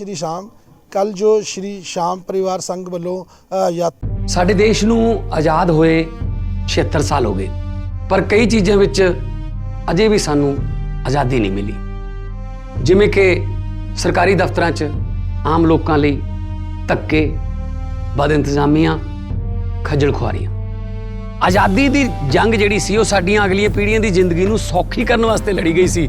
ਸ਼੍ਰੀ ਸ਼ਾਮ। ਕੱਲ ਜੋ ਸ਼੍ਰੀ ਸ਼ਾਮ ਪਰਿਵਾਰ ਸੰਘ ਵੱਲੋਂ ਸਾਡੇ ਦੇਸ਼ ਨੂੰ ਆਜ਼ਾਦ ਹੋਏ 76 ਸਾਲ ਹੋ ਗਏ। ਪਰ ਕਈ ਚੀਜ਼ਾਂ ਵਿੱਚ ਅਜੇ ਵੀ ਸਾਨੂੰ ਆਜ਼ਾਦੀ ਨਹੀਂ ਮਿਲੀ। ਜਿਵੇਂ ਕਿ ਸਰਕਾਰੀ ਦਫ਼ਤਰਾਂ 'ਚ ਆਮ ਲੋਕਾਂ ਲਈ ਧੱਕੇ ਬਦ ਇੰਤਜ਼ਾਮੀਆਂ, ਖੱਜਲ ਖੁਆਰੀਆਂ। ਆਜ਼ਾਦੀ ਦੀ ਜੰਗ ਜਿਹੜੀ ਸੀ, ਉਹ ਸਾਡੀਆਂ ਅਗਲੀਆਂ ਪੀੜ੍ਹੀਆਂ ਦੀ ਜ਼ਿੰਦਗੀ ਨੂੰ ਸੌਖੀ ਕਰਨ ਵਾਸਤੇ ਲੜੀ ਗਈ ਸੀ।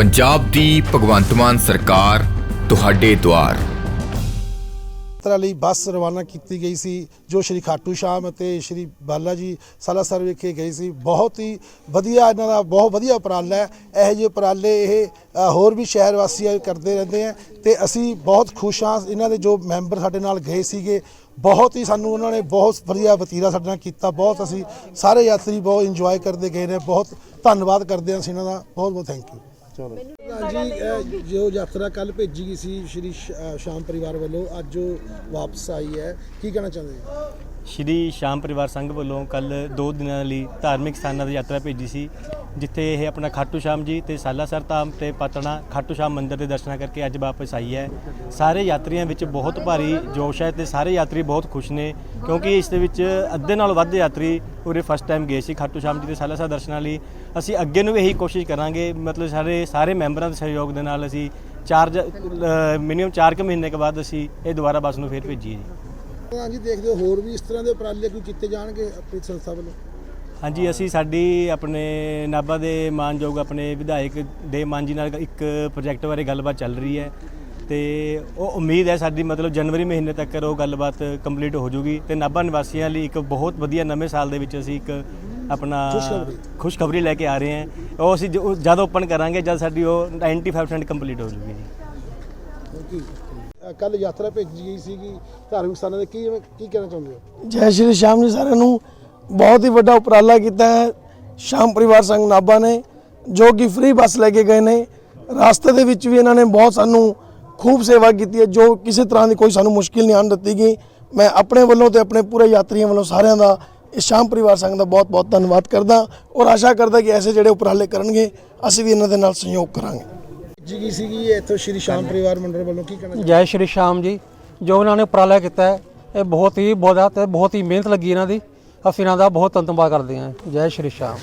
ਪੰਜਾਬ ਦੀ ਭਗਵੰਤ ਮਾਨ ਸਰਕਾਰ ਤੁਹਾਡੇ ਦੁਆਰ। ਯਾਤਰਾ ਲਈ ਬੱਸ ਰਵਾਨਾ ਕੀਤੀ ਗਈ ਸੀ, ਜੋ ਸ਼੍ਰੀ ਖਾਟੂ ਸ਼ਾਮ ਅਤੇ ਸ਼੍ਰੀ ਬਾਲਾ ਜੀ ਸਾਲਾਸਰ ਵਿਖੇ ਗਈ ਸੀ। ਬਹੁਤ ਹੀ ਵਧੀਆ ਇਹਨਾਂ ਦਾ, ਬਹੁਤ ਵਧੀਆ ਉਪਰਾਲਾ ਹੈ। ਇਹੋ ਜਿਹੇ ਉਪਰਾਲੇ ਇਹ ਹੋਰ ਵੀ ਸ਼ਹਿਰ ਵਾਸੀ ਕਰਦੇ ਰਹਿੰਦੇ ਆ ਤੇ ਅਸੀਂ ਬਹੁਤ ਖੁਸ਼ ਹਾਂ। ਇਹਨਾਂ ਦੇ ਜੋ ਮੈਂਬਰ ਸਾਡੇ ਨਾਲ ਗਏ ਸੀਗੇ, ਬਹੁਤ ਹੀ ਸਾਨੂੰ ਉਹਨਾਂ ਨੇ ਬਹੁਤ ਵਧੀਆ ਵਤੀਰਾ ਸਾਡੇ ਨਾਲ ਕੀਤਾ। ਬਹੁਤ ਅਸੀਂ ਸਾਰੇ ਯਾਤਰੀ ਬਹੁਤ ਇੰਜੋਏ ਕਰਦੇ ਗਏ ਨੇ, ਬਹੁਤ ਧੰਨਵਾਦ ਕਰਦੇ ਹਾਂ ਅਸੀਂ ਇਹਨਾਂ ਦਾ। ਬਹੁਤ ਬਹੁਤ ਥੈਂਕ ਯੂ ਚਲੋ। ਜੀ ਜੋ ਯਾਤਰਾ ਕੱਲ ਭੇਜੀ ਗਈ ਸੀ ਸ਼੍ਰੀ ਸ਼ਾਮ ਪਰਿਵਾਰ ਵੱਲੋਂ ਅੱਜ ਉਹ ਵਾਪਸ ਆਈ ਹੈ। ਕੀ ਕਹਿਣਾ ਚਾਹੁੰਦੇ ਹੋ? ਸ਼੍ਰੀ ਸ਼ਾਮ ਪਰਿਵਾਰ ਸੰਘ ਵੱਲੋਂ ਕੱਲ ਦੋ ਦਿਨਾਂ ਲਈ ਧਾਰਮਿਕ ਸਥਾਨਾਂ ਦੀ ਯਾਤਰਾ ਭੇਜੀ ਸੀ, ਜਿੱਥੇ ਇਹ ਆਪਣਾ ਖਾਟੂ ਸ਼ਾਮ ਜੀ ਤੇ ਸਾਲਾਸਰ ਧਾਮ ਤੇ ਪਤਣਾ ਖਾਟੂ ਸ਼ਾਮ ਮੰਦਿਰ ਦੇ ਦਰਸ਼ਨਾਂ ਕਰਕੇ ਅੱਜ ਵਾਪਸ ਆਈ ਹੈ। ਸਾਰੇ ਯਾਤਰੀਆਂ ਵਿੱਚ ਬਹੁਤ ਭਾਰੀ ਜੋਸ਼ ਹੈ ਤੇ ਸਾਰੇ ਯਾਤਰੀ ਬਹੁਤ ਖੁਸ਼ ਨੇ, ਕਿਉਂਕਿ ਇਸ ਦੇ ਵਿੱਚ ਅੱਧੇ ਨਾਲੋਂ ਵੱਧ ਯਾਤਰੀ ਉਰੇ ਫਸਟ ਟਾਈਮ ਗਏ ਸੀ ਖਾਟੂ ਸ਼ਾਮ ਜੀ ਦੇ ਸਾਲਾਸਰ ਦਰਸ਼ਨਾਂ ਲਈ। ਅਸੀਂ ਅੱਗੇ ਨੂੰ ਵੀ ਇਹੀ ਕੋਸ਼ਿਸ਼ ਕਰਾਂਗੇ, ਮਤਲਬ ਸਾਰੇ ਸਾਰੇ ਮੈਂਬਰਾਂ ਦੇ ਸਹਿਯੋਗ ਦੇ ਨਾਲ ਅਸੀਂ ਚਾਰ ਮਿਨੀਮਮ 4 ਕੁ ਮਹੀਨੇ ਕੇ ਬਾਅਦ ਅਸੀਂ ਇਹ ਦੁਬਾਰਾ ਬੱਸ ਨੂੰ ਫੇਰ ਭੇਜੀਏ ਜੀ। ਹਾਂਜੀ ਦੇਖਦੇ ਹੋ ਹੋਰ ਵੀ ਇਸ ਤਰ੍ਹਾਂ ਦੇ ਉਪਰਾਲੇ ਕੋਈ ਕੀਤੇ ਜਾਣਗੇ ਆਪਣੀ ਸੰਸਥਾ ਵੱਲੋਂ? ਹਾਂਜੀ ਅਸੀਂ ਸਾਡੀ ਆਪਣੇ ਨਾਭਾ ਦੇ ਮਾਨਯੋਗ ਆਪਣੇ ਵਿਧਾਇਕ ਦੇ ਮਾਨ ਜੀ ਨਾਲ ਇੱਕ ਪ੍ਰੋਜੈਕਟ ਬਾਰੇ ਗੱਲਬਾਤ ਚੱਲ ਰਹੀ ਹੈ ਤੇ ਉਹ ਉਮੀਦ ਹੈ ਸਾਡੀ ਮਤਲਬ ਜਨਵਰੀ ਮਹੀਨੇ ਤੱਕ ਉਹ ਗੱਲਬਾਤ ਕੰਪਲੀਟ ਹੋ ਜੂਗੀ ਤੇ ਨਾਭਾ ਨਿਵਾਸੀਆਂ ਲਈ ਇੱਕ ਬਹੁਤ ਵਧੀਆ ਨਵੇਂ ਸਾਲ ਦੇ ਵਿੱਚ ਅਸੀਂ ਇੱਕ ਆਪਣਾ ਖੁਸ਼ਖਬਰੀ। ਲੈ ਕੇ ਆ ਰਹੇ ਹਾਂ। ਉਹ ਅਸੀਂ ਜਦ ਓਪਨ ਕਰਾਂਗੇ ਜਦ ਸਾਡੀ ਉਹ 95% ਕੰਪਲੀਟ ਹੋ ਜੂਗੀ ਜੀ। ਕੱਲ ਯਾਤਰਾ ਭੇਜੀ ਗਈ ਸੀਗੀ ਧਾਰਮਿਕ ਸਥਾਨਾਂ ਦੇ, ਕੀ ਕੀ ਕਹਿਣਾ ਚਾਹੁੰਦੇ ਹੋ? ਜੈ ਸ਼੍ਰੀ ਸ਼ਾਮ ਜੀ ਸਾਰਿਆਂ ਨੂੰ ਬਹੁਤ ਹੀ ਵੱਡਾ ਉਪਰਾਲਾ ਕੀਤਾ ਹੈ। ਸ਼ਾਮ ਪਰਿਵਾਰ ਸੰਘ ਨਾਭਾ ਨੇ, ਜੋ ਕਿ ਫ੍ਰੀ ਬੱਸ ਲੈ ਕੇ ਗਏ ਨੇ। ਰਸਤੇ ਦੇ ਵਿੱਚ ਵੀ ਇਹਨਾਂ ਨੇ ਬਹੁਤ ਸਾਨੂੰ ਖੂਬ ਸੇਵਾ ਕੀਤੀ ਹੈ, ਜੋ ਕਿਸੇ ਤਰ੍ਹਾਂ ਦੀ ਕੋਈ ਸਾਨੂੰ ਮੁਸ਼ਕਿਲ ਨਹੀਂ ਆਉਣ ਦਿੱਤੀ ਗਈ। ਮੈਂ ਆਪਣੇ ਵੱਲੋਂ ਤੇ ਆਪਣੇ ਪੂਰੇ ਯਾਤਰੀਆਂ ਵੱਲੋਂ ਸਾਰਿਆਂ ਦਾ, ਇਸ ਸ਼ਾਮ ਪਰਿਵਾਰ ਸੰਘ ਦਾ ਬਹੁਤ ਬਹੁਤ ਧੰਨਵਾਦ ਕਰਦਾ ਔਰ ਆਸ਼ਾ ਕਰਦਾ ਕਿ ਐਸੇ ਜਿਹੜੇ ਉਪਰਾਲੇ ਕਰਨਗੇ, ਅਸੀਂ ਵੀ ਇਹਨਾਂ ਦੇ ਨਾਲ ਸਹਿਯੋਗ ਕਰਾਂਗੇ। ਭੇਜੀ ਗਈ ਸੀਗੀ? ਇੱਥੋਂ ਸ਼੍ਰੀ ਸ਼ਾਮ ਪਰਿਵਾਰ ਮੰਡਲ ਵੱਲੋਂ ਕੀ ਕਹਿਣਾ ਜੈ ਸ਼੍ਰੀ ਸ਼ਾਮ ਜੀ। ਜੋ ਉਹਨਾਂ ਨੇ ਉਪਰਾਲਾ ਕੀਤਾ ਹੈ ਇਹ ਬਹੁਤ ਹੀ ਬਹੁਤ ਤੇ ਬਹੁਤ ਹੀ ਮਿਹਨਤ ਲੱਗੀ ਇਹਨਾਂ ਦੀ। ਅਸੀਂ ਇਹਨਾਂ ਦਾ ਬਹੁਤ ਧੰਨਵਾਦ ਕਰਦੇ ਹਾਂ। ਜੈ ਸ਼੍ਰੀ ਸ਼ਾਮ।